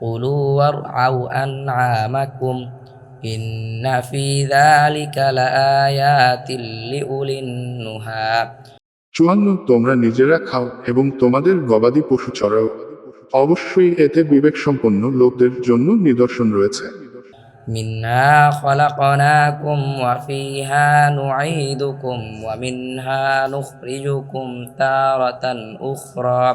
كلوا وارعوا أنعامكم إن في ذلك لآيات لأولي النهى চুয়ান্ন তোমরা নিজেরা খাও এবং তোমাদের গবাদি পশু চড়াও অবশ্যই এতে বিবেক সম্পন্ন লোকদের জন্য নিদর্শন রয়েছে منها خلقناكم وفيها نعيدكم ومنها نخرجكم تارة أخرى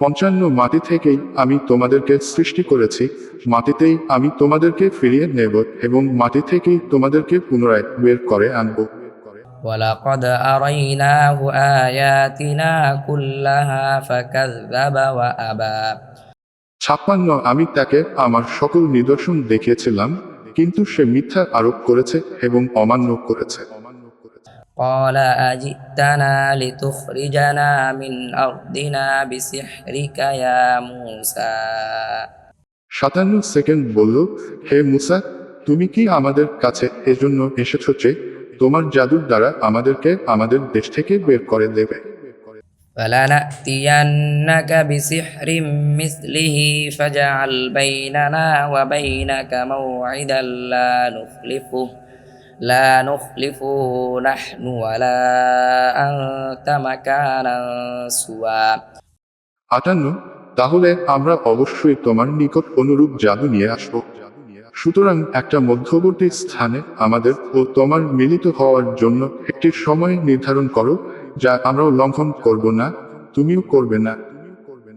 পঞ্চান্ন মাটি থেকেই আমি তোমাদেরকে সৃষ্টি করেছি মাটিতেই আমি তোমাদেরকে ফিরিয়ে নেব এবং মাটি থেকেই তোমাদেরকে পুনরায় বের করে আনব ولقد أريناه آياتنا كلها فكذب وأبى ছাপ্পান্ন আমি তাকে আমার সকল নিদর্শন দেখিয়েছিলাম কিন্তু সে মিথ্যা আরোপ করেছে এবং অমান্য করেছে قال أجئتنا لتخرجنا من أرضنا بسحرك يا موسى সাতান্ন সেকেন্ড বলল হে মুসা তুমি কি আমাদের কাছে এজন্য এসেছ যে তোমার জাদুর দ্বারা আমাদেরকে আমাদের দেশ থেকে বের করে দেবে فلنأتينك بسحر مثله فاجعل بيننا وبينك موعدا لا نخلفه لا نخلفه نحن ولا أنت مكانا سوى আটান্ন তাহলে আমরা অবশ্যই তোমার নিকট অনুরূপ জাদু নিয়ে আসব সুতরাং একটা মধ্যবর্তী স্থানে আমাদের ও তোমার মিলিত হওয়ার জন্য একটি সময় নির্ধারণ করো যা আমরাও লঙ্ঘন করব না তুমিও করবে না